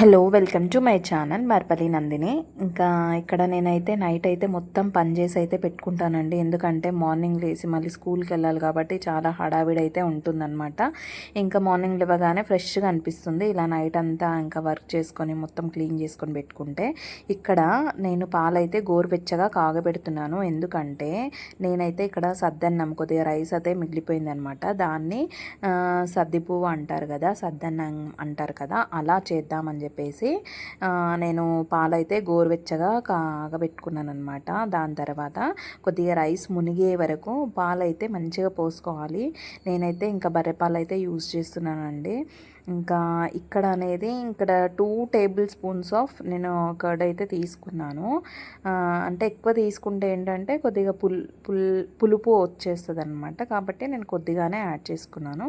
Hello welcome to my channel Marpalli Nandini. ఇంకా ఇక్కడ నేనైతే నైట్ అయితే మొత్తం పని చేసి అయితే పెట్టుకుంటానండి. ఎందుకంటే మార్నింగ్ లేచి మళ్ళీ స్కూల్కి వెళ్ళాలి కాబట్టి చాలా హడావిడి అయితే ఉంటుందన్నమాట. ఇంకా మార్నింగ్ లేవగానే ఫ్రెష్గా అనిపిస్తుంది. ఇలా నైట్ అంతా ఇంకా వర్క్ చేసుకొని మొత్తం క్లీన్ చేసుకొని పెట్టుకుంటే ఇక్కడ నేను పాలైతే గోరువెచ్చగా కాగబెడుతున్నాను. ఎందుకంటే నేనైతే ఇక్కడ సద్దన్నం కొద్దిగా రైస్ అయితే మిగిలిపోయింది అనమాట దాన్ని సద్దిపువ్వు సద్ది పువ్వు అంటారు కదా సద్దన్నం అంటారు కదా అలా చేద్దామని చెప్పేసి నేను పాలైతే గోరువెచ్చగా కాగబెట్టుకున్నాను అనమాట దాని తర్వాత కొద్దిగా రైస్ మునిగే వరకు పాలైతే మంచిగా పోసుకోవాలి. నేనైతే ఇంకా బర్రె పాలు అయితే యూజ్ చేస్తున్నానండి. ఇంకా ఇక్కడ అనేది ఇక్కడ టూ టేబుల్ స్పూన్స్ ఆఫ్ నేను కర్డ్ అయితే తీసుకున్నాను. అంటే ఎక్కువ తీసుకుంటే ఏంటంటే కొద్దిగా పుల్ పుల్ పులుపు వచ్చేస్తుంది అనమాట కాబట్టి నేను కొద్దిగానే యాడ్ చేసుకున్నాను.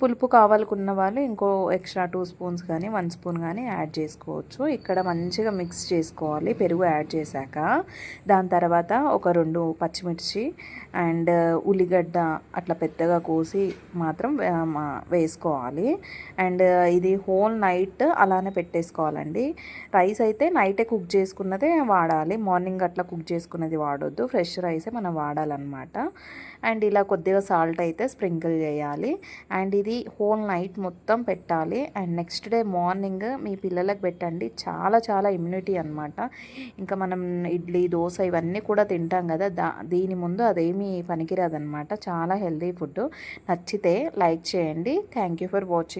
పులుపు కావాలనుకున్న వాళ్ళు ఇంకో ఎక్స్ట్రా టూ స్పూన్స్ కానీ వన్ స్పూన్ కానీ యాడ్ చేసుకోవచ్చు. ఇక్కడ మంచిగా మిక్స్ చేసుకోవాలి పెరుగు యాడ్ చేశాక. దాని తర్వాత ఒక రెండు పచ్చిమిర్చి అండ్ ఉల్లిగడ్డ అట్లా పెద్దగా కోసి మాత్రం వేసుకోవాలి. అండ్ అండ్ ఇది హోల్ నైట్ అలానే పెట్టేసుకోవాలండి. రైస్ అయితే నైటే కుక్ చేసుకున్నదే వాడాలి. మార్నింగ్ అట్లా కుక్ చేసుకున్నది వాడొద్దు. ఫ్రెష్ రైసే మనం వాడాలన్నమాట. అండ్ ఇలా కొద్దిగా సాల్ట్ అయితే స్ప్రింకిల్ చేయాలి. అండ్ ఇది హోల్ నైట్ మొత్తం పెట్టాలి. అండ్ నెక్స్ట్ డే మార్నింగ్ మీ పిల్లలకు పెట్టండి. చాలా చాలా ఇమ్యూనిటీ అనమాట ఇంకా మనం ఇడ్లీ దోశ ఇవన్నీ కూడా తింటాం కదా. దా దీని ముందు అదేమీ పనికిరాదనమాట చాలా హెల్తీ ఫుడ్ నచ్చితే లైక్ చేయండి. Thank you for watching.